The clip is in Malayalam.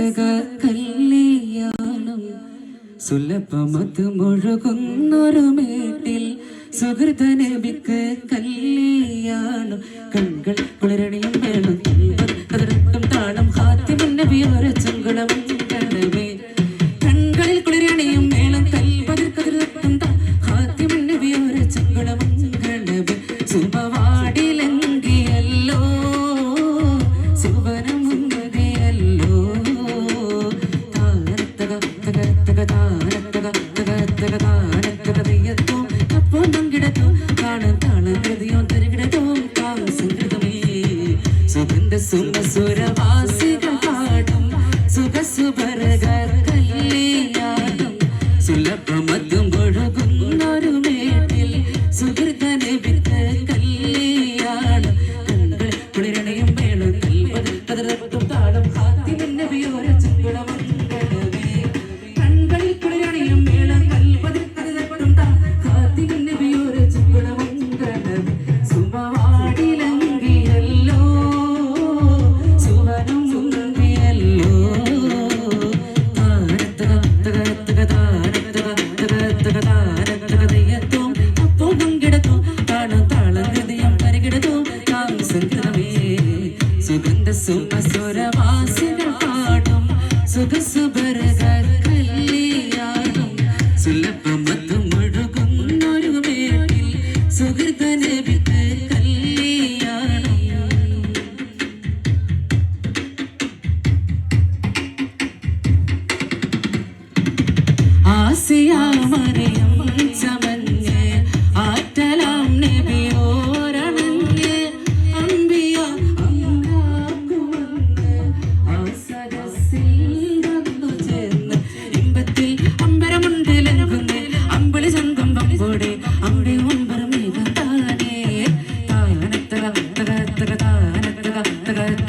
സുഖസുബരക കല്യാണം. സുലഭമത് മുഴുകുന്നൊരു മേട്ടിൽ സുഹൃതനബിക്ക് കല്യാണം. കൺകൾ കുളിരണിയും സുഗന്ധ സുമ സുരവാസികൾ പാടും സുഖ സുഭരകർ കല്യാണം സുലഭമതും ഒഴുകുന്നൊരു മേട്ടിൽ സുഹൃതനെ വിത്ത് കല്യാണം കണ്ണുകൾ കുളിരണയും വേണം കൽപ്പത് താളം ഹാത്തിമൻ നബിയോര സുഗന്ധ സുമ പാടും. സുഖസുബരകർ കല്യാണം സുലഭമത്തും ഒഴുകുന്നൊരു മേട്ടിൽ സുഹൃതനെ വിത്ത് കല്യാണം ആസിയാമറിയം